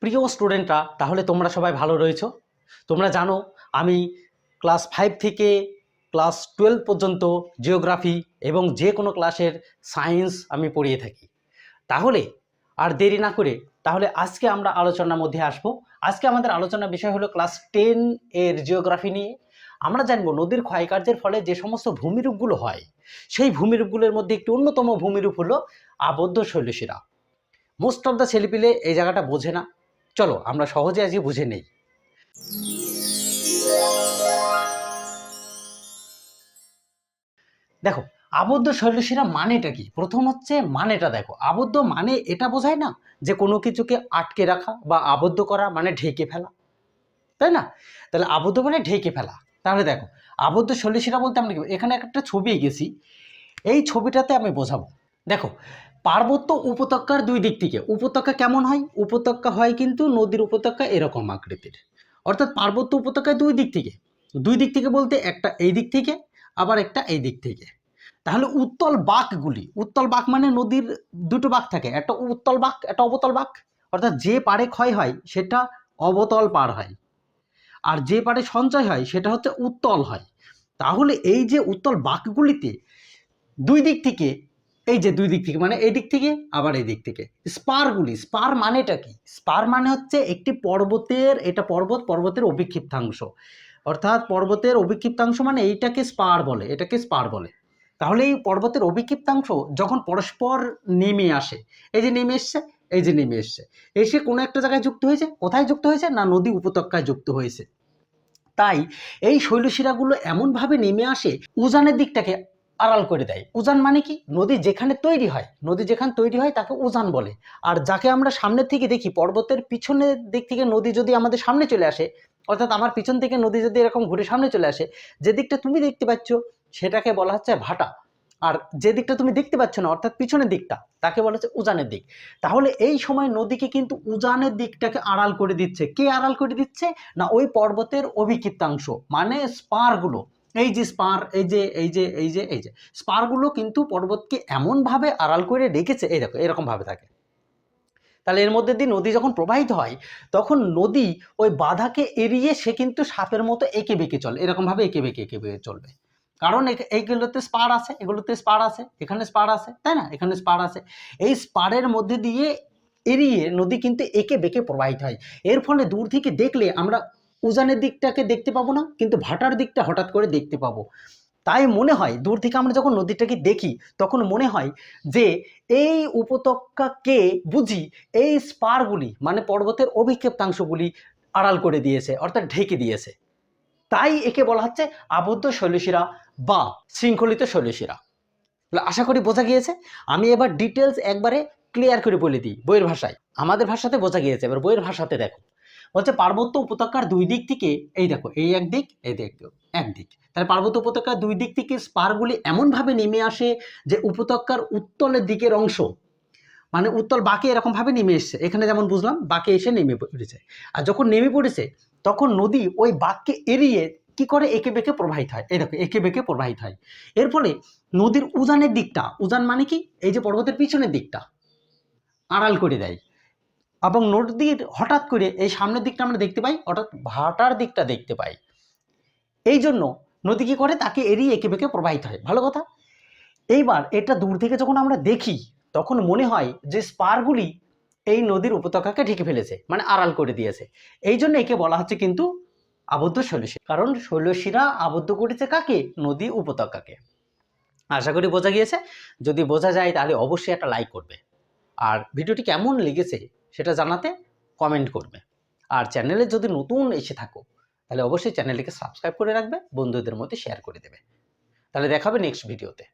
প্রিয় স্টুডেন্টরা, তাহলে তোমরা সবাই ভালো রয়েছ। তোমরা জানো, আমি ক্লাস ফাইভ থেকে ক্লাস টুয়েলভ পর্যন্ত জিওগ্রাফি এবং যে কোনো ক্লাসের সায়েন্স আমি পড়িয়ে থাকি। তাহলে, আর দেরি না করে, তাহলে আজকে আমরা আলোচনার মধ্যে আসব। আজকে আমাদের আলোচনার বিষয় হলো ক্লাস টেন এর জিওগ্রাফি নিয়ে। আমরা জানব নদীর ক্ষয়কার্যের ফলে যে সমস্ত ভূমিরূপগুলো হয়, সেই ভূমিরূপগুলোর মধ্যে একটি অন্যতম ভূমিরূপ হলো আবদ্ধ শৈলশিরা। মোস্ট অফ দ্য ছেলেপিলে এই জায়গাটা বোঝে না। চলো, আমরা সহজে আজকে বুঝে নেই। দেখো, আবদ্ধ শৈলশিরা মানেটা কি? প্রথম হচ্ছে মানেটা দেখো। আবদ্ধ মানে এটা বোঝায় না যে কোনো কিছুকে আটকে রাখা বা আবদ্ধ করা মানে ঢেকে ফেলা। তাই না? তাহলে আবদ্ধ মানে ঢেকে ফেলা। তাহলে দেখো, আবদ্ধ শৈলশিরা বলতে আমরা কি এখানে একটা ছবি এঁকেছি। এই ছবিটাতে আমি বোঝাবো। দেখো পার্বত্য উপত্যকার দুই দিক থেকে, উপত্যকা কেমন হয়? উপত্যকা হয় কিন্তু নদীর উপত্যকা এরকম আকৃতির। অর্থাৎ পার্বত্য উপত্যকায় দুই দিক থেকে, দুই দিক থেকে বলতে একটা এই দিক থেকে, আবার একটা এই দিক থেকে। তাহলে উত্তল বাঁকগুলি উত্তল বাঁক মানে নদীর দুটো বাঁক থাকে, একটা উত্তল বাঁক একটা অবতল বাঁক অর্থাৎ যে পারে ক্ষয় হয়, সেটা অবতল পার হয়। আর যে পারে সঞ্চয় হয়, সেটা হচ্ছে উত্তল হয়। তাহলে এই যে উত্তল বাঁকগুলিতে দুই দিক থেকে এই যে দুই দিক থেকে মানে এই দিক থেকে, আবার এই দিক থেকে। স্পারগুলি স্পার মানেটা কি? স্পার মানে হচ্ছে একটি পর্বতের, এটা পর্বত, পর্বতের অভিক্ষিপ্তাংশ। অর্থাৎ পর্বতের অভিক্ষিপ্তাংশ মানে এইটাকে স্পার বলে, এটাকে স্পার বলে। তাহলে এই পর্বতের অভিক্ষিপ্তাংশ যখন পরস্পর নেমে আসে, এই যে নেমে এসছে, এই যে নেমে এসছে, এসে কোনো একটা জায়গায় যুক্ত হয়েছে, কোথায় যুক্ত হয়েছে? না নদী উপত্যকায় যুক্ত হয়েছে। তাই এই শৈলশিরাগুলো এমনভাবে নেমে আসে, উজানের দিকটাকে আড়াল করে দেয়। উজান মানে কি? নদী যেখানে তৈরি হয়, নদী যেখানে তৈরি হয় তাকে উজান বলে। আর যাকে আমরা সামনের থেকে দেখি, পর্বতের পিছনের দিক থেকে নদী যদি আমাদের সামনে চলে আসে, অর্থাৎ আমার পিছন থেকে নদী যদি এরকম ঘুরে সামনে চলে আসে, যে দিকটা তুমি দেখতে পাচ্ছ, সেটাকে বলা হচ্ছে ভাটা। আর যে দিকটা তুমি দেখতে পাচ্ছ না, অর্থাৎ পিছনের দিকটা, তাকে বলা হচ্ছে উজানের দিক। তাহলে এই সময় নদীকে কিন্তু উজানের দিকটাকে আড়াল করে দিচ্ছে। কে আড়াল করে দিচ্ছে? না, ওই পর্বতের অভিক্ষিপ্তাংশ মানে স্পারগুলো। এই যে স্পার এই যে এই যে এই যে এই যে স্পারগুলো কিন্তু পর্বতকে এমনভাবে আড়াল করে রেখেছে, এই দেখো, এরকমভাবে থাকে। তাহলে এর মধ্যে দিয়ে নদী যখন প্রবাহিত হয়, তখন নদী ওই বাধাকে এড়িয়ে সে কিন্তু সাপের মতো এঁকে বেঁকে চলে, এরকমভাবে এঁকে বেঁকে এঁকে বেঁকে চলবে। কারণ এইগুলোতে স্পার আছে, এগুলোতে স্পার আছে, এখানে স্পার আছে, তাই না? এখানে স্পার আছে। এই স্পারের মধ্যে দিয়ে এড়িয়ে নদী কিন্তু এঁকে বেঁকে প্রবাহিত হয়। এর ফলে দূর থেকে দেখলে আমরা উজানের দিকটাকে দেখতে পাবো না, কিন্তু ভাটার দিকটা হঠাৎ করে দেখতে পাবো। তাই মনে হয়, দূর থেকে আমরা যখন নদীটাকে দেখি, তখন মনে হয় যে এই উপত্যকাকে বুঝি এই স্পারগুলি মানে পর্বতের অভিক্ষেপ্তাংশগুলি আড়াল করে দিয়েছে, অর্থাৎ ঢেকে দিয়েছে। তাই একে বলা হচ্ছে আবদ্ধ শৈলশিরা বা শৃঙ্খলিত শৈলশিরা। আশা করি বোঝা গিয়েছে? আমি এবার ডিটেলস একবারে ক্লিয়ার করে বলে দিই, বইয়ের ভাষায়। আমাদের ভাষাতে বোঝা গিয়েছে, এবার বইয়ের ভাষাতে দেখো। বলছে পার্বত্য উপত্যকার দুই দিক থেকে, এই দেখো, এই এক দিক, এই দিক একদিক তাহলে পার্বত্য উপত্যকার দুই দিক থেকে স্পারগুলি এমনভাবে নেমে আসে যে উপত্যকার উত্তলের দিকের অংশ মানে উত্তল বাঁকে এরকমভাবে নেমে এসছে। এখানে যেমন বুঝলাম, বাঁকে এসে নেমে পড়েছে। আর যখন নেমে পড়েছে, তখন নদী ওই বাঁককে এড়িয়ে কি করে একে বেঁকে প্রবাহিত হয়? এই দেখো, একে বেঁকে প্রবাহিত হয়। এর ফলে নদীর উজানের দিকটা, উজান মানে কি? এই যে পর্বতের পিছনের দিকটা, আড়াল করে দেয়। এবং নদীর হঠাৎ করে এই সামনের দিকটা আমরা দেখতে পাই, অর্থাৎ ভাটার দিকটা দেখতে পাই। এই জন্য নদী কী করে? তাকে এড়িয়ে এঁকে বেঁকে প্রবাহিত হয়। ভালো কথা? এইবার এটা দূর থেকে যখন আমরা দেখি, তখন মনে হয় যে স্পারগুলি এই নদীর উপত্যকাকে ঢেকে ফেলেছে মানে আড়াল করে দিয়েছে। এই জন্য একে বলা হচ্ছে কিন্তু আবদ্ধ শৈলশিরা। কারণ শৈলশিরা আবদ্ধ করেছে কাকে? নদী উপত্যকাকে। আশা করি বোঝা গিয়েছে। যদি বোঝা যায় তাহলে অবশ্যই একটা লাইক করবে। আর ভিডিওটি কেমন লেগেছে সেটা জানাতে কমেন্ট করবে। আর চ্যানেলে যদি নতুন এসে থাকো, তাহলে অবশ্যই চ্যানেলটিকে সাবস্ক্রাইব করে রাখবে, বন্ধুদের মধ্যে শেয়ার করে দেবে। তাহলে দেখাবে নেক্সট ভিডিওতে